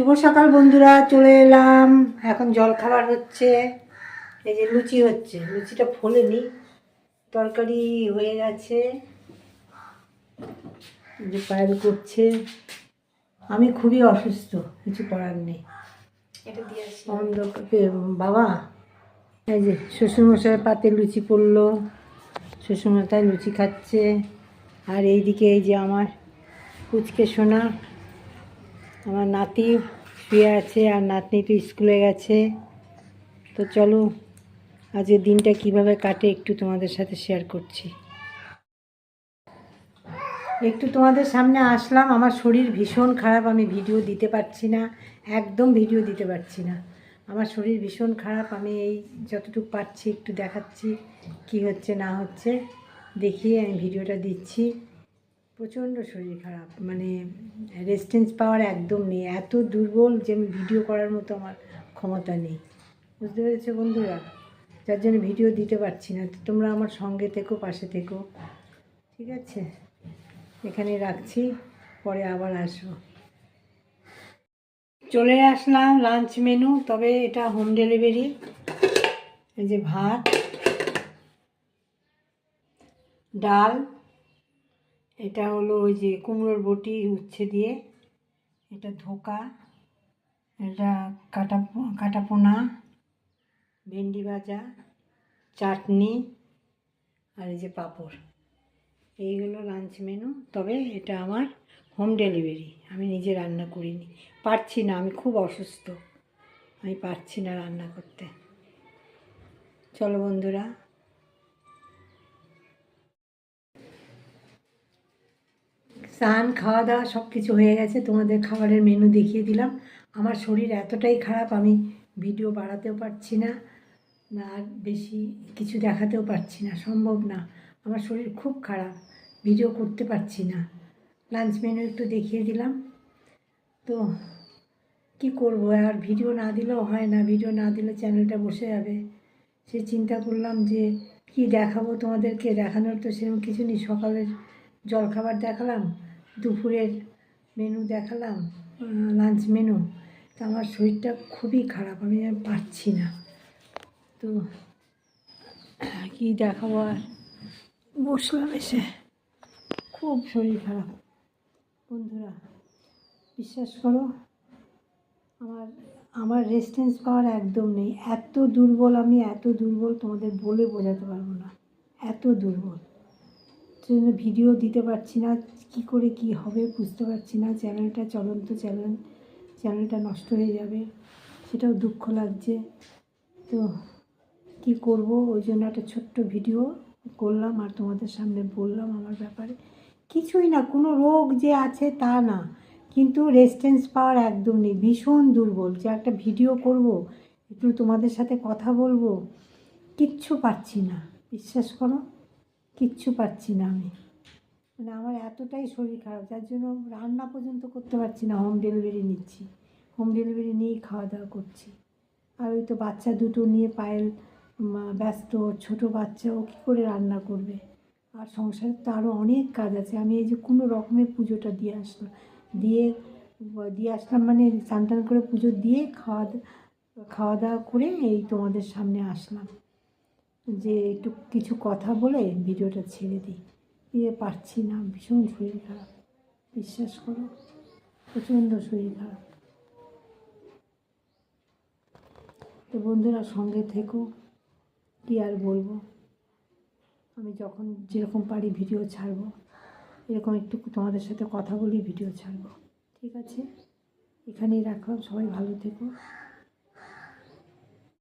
শুভ সকাল বন্ধুরা চলে এলাম। এখন জল খাবার হচ্ছে। এই যে লুচি হচ্ছে। লুচিটা ফোলেনি। তরকারি হয়ে গেছে। যে পায়েল করছে। আমি খুবই অসুস্থ কিছু করার নেই। এটা দিয়ে আসি। বাবা এই যে শ্বশুরমশাইয়ের পাতে লুচি পড়ল। শ্বশুরমশাই লুচি খাচ্ছে। আর এইদিকে এই যে আমার কুচকে সোনা। আমার নাতি শুয়ে আছে আর নাতনি তো স্কুলে গেছে। তো চলো আজকের দিনটা কীভাবে কাটে একটু তোমাদের সাথে শেয়ার করছি। একটু তোমাদের সামনে আসলাম, আমার শরীর ভীষণ খারাপ, আমি ভিডিও দিতে পারছি না, একদম ভিডিও দিতে পারছি না। আমার শরীর ভীষণ খারাপ, আমি এই যতটুকু পারছি একটু দেখাচ্ছি কি হচ্ছে না হচ্ছে, দেখিয়ে আমি ভিডিওটা দিচ্ছি। প্রচণ্ড শরীর খারাপ মানে রেস্টেন্স পাওয়ার একদম নেই। এত দুর্বল যে আমি ভিডিও করার মতো আমার ক্ষমতা নেই। বুঝতে পেরেছ বন্ধুরা? যার জন্য ভিডিও দিতে পারছি না। তোমরা আমার সঙ্গে থেকো, পাশে থেকো। ঠিক আছে? এখানে রাখছি, পরে আবার আসব। চলে আসলাম লাঞ্চ মেনু তবে এটা হোম ডেলিভারি এই যে ভাত, ডাল এটা হলো ওই যে কুমড়োর বটি উচ্ছে দিয়ে। এটা ধোকা, এটা কাটা কাটা পোনা, ভেন্ডি ভাজা, চাটনি আর এই যে পাঁপড়। এইগুলো লাঞ্চ মেনু তবে এটা আমার হোম ডেলিভারি আমি নিজে রান্না করিনি। পারছি না, আমি খুব অসুস্থ। আমি পারছি না রান্না করতে। চলো বন্ধুরা স্নান, খাওয়া দাওয়া সব কিছু হয়ে গেছে। তোমাদের খাবারের মেনু দেখিয়ে দিলাম। আমার শরীর এতটাই খারাপ, আমি ভিডিও বাড়াতেও পারছি না আর বেশি কিছু দেখাতেও পারছি না, সম্ভব না। আমার শরীর খুব খারাপ ভিডিও করতে পারছি না। লাঞ্চ মেনু একটু দেখিয়ে দিলাম। তো কি করব, আর ভিডিও না দিলেও হয় না। ভিডিও না দিলে চ্যানেলটা বসে যাবে। সে চিন্তা করলাম যে কি দেখাবো তোমাদেরকে? দেখানোর তো সেরকম কিছু নেই। সকালের জলখাবার দেখালাম। দুপুরের মেনু দেখালাম লাঞ্চ মেনু তো আমার শরীরটা খুবই খারাপ, আমি আর পারছি না। তো কি দেখাবো আর? বসলাম এসে। খুব শরীর খারাপ। বন্ধুরা, বিশ্বাস করো, আমার আমার রেস্টেন্স পাওয়ার একদম নেই। এত দুর্বল আমি, এত দুর্বল তোমাদের বলে বোঝাতে পারব না। এত দুর্বল। জন্য ভিডিও দিতে পারছি না, কি করে কি হবে বুঝতে পারছি না। চ্যানেলটা চলন্ত চ্যানেল, চ্যানেলটা নষ্ট হয়ে যাবে, সেটাও দুঃখ লাগছে। তো কি করব? ওই জন্য একটা ছোট্ট ভিডিও করলাম আর তোমাদের সামনে বললাম আমার ব্যাপারে। কিছুই না, কোনো রোগ যে আছে তা না, কিন্তু রেস্টেন্স পাওয়ার একদম নেই, ভীষণ দুর্বল। যে একটা ভিডিও করব, একটু তোমাদের সাথে কথা বলব, কিচ্ছু পাচ্ছি না, বিশ্বাস করো। কিচ্ছু পাচ্ছি না আমি। মানে আমার এতটাই শরীর খারাপ, যার জন্য রান্না পর্যন্ত করতে পারছি না হোম ডেলিভারি নিচ্ছি। হোম ডেলিভারি নিয়েই খাওয়া দাওয়া করছি। আর ওই তো বাচ্চা দুটো নিয়ে পায়েল ব্যস্ত ছোট বাচ্চা, ও কী করে রান্না করবে? আর সংসারে তো আরও অনেক কাজ আছে। আমি এই যে কোনো রকমের পুজোটা দিয়ে আসলাম। দিয়ে দিয়ে আসলাম মানে স্নান করে পুজো দিয়ে খাওয়া খাওয়া দাওয়া করে এই তোমাদের সামনে আসলাম। যে একটু কিছু কথা বলে ভিডিওটা ছেড়ে দিই। দিয়ে পারছি না, ভীষণ শরীর খারাপ। বিশ্বাস করো, প্রচণ্ড শরীর খারাপ। তো বন্ধুরা সঙ্গে থেকো, কী আর বলব? আমি যখন যেরকম পারি ভিডিও ছাড়বো, এরকম একটু তোমাদের সাথে কথা বলি, ভিডিও ছাড়বো। ঠিক আছে? এখানেই রাখলাম, সবাই ভালো থেকো।